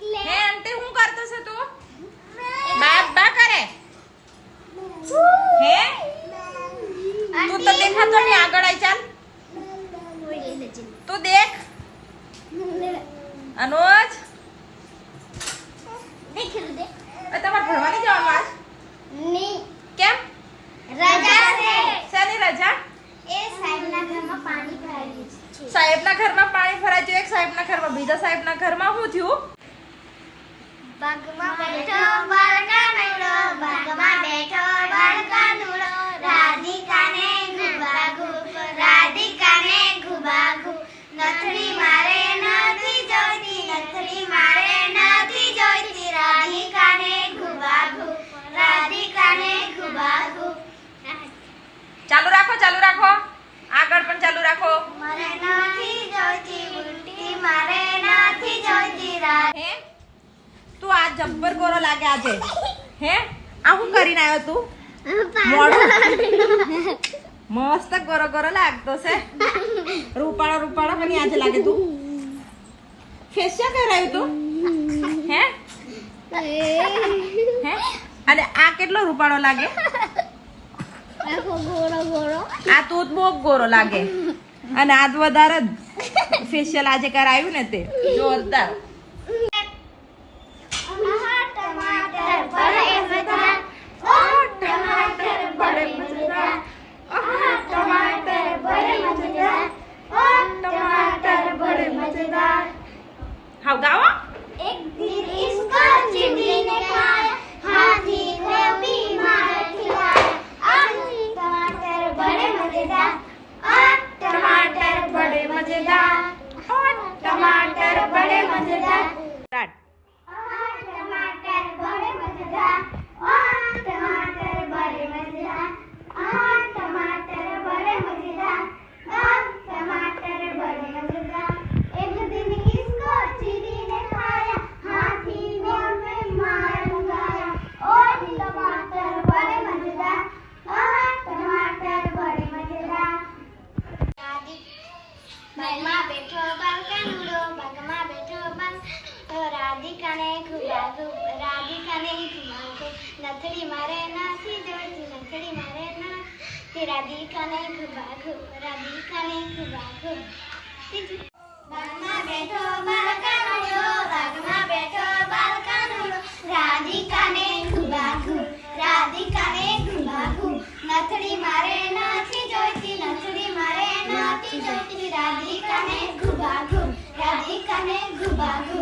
હે આંટી હું કરતો છે તું? બા બા કરે? હે? તું તો દેખાતો નહીં આગળ આઈ ચાલ. તું દેખ. અનુજ. તમારે ભણવા જવાનું આજ કેમ? શેની રજા? સાહેબના ઘરમાં પાણી ભરાય છે. એક સાહેબના ઘરમાં બીજા સાહેબના ઘરમાં શું થયું? બાગમાં બેઠો જબ્બર ગોરો લાગે આજે. હે? આ હું કરીને આવ્યો તું? મોડું મસ્ત ગોરો ગોરો લાગતો છે. રૂપાળો રૂપાળો પણ આજે લાગે તું. ફેશિયલ કરાયું તું? હે? હે? અને આ કેટલો રૂપાળો લાગે? આ તો બહુ ગોરો લાગે. અને આજ વધારે ફેશિયલ આજે કરાયું ને તે. જોરદાર. બાગમાં બેઠો બાલકાનુડો બાગમાં બેઠો બાલ રાધિકાને ખુબાખુ રાધિકાને ખુબાખુ નથડી મારે નથી જોઈતી નથડી મારે નથી રાધિકાને ખુબાખુ રાધિકાને ખુબાખુ. બાગમાં બેઠો બાલકાનુડો મારે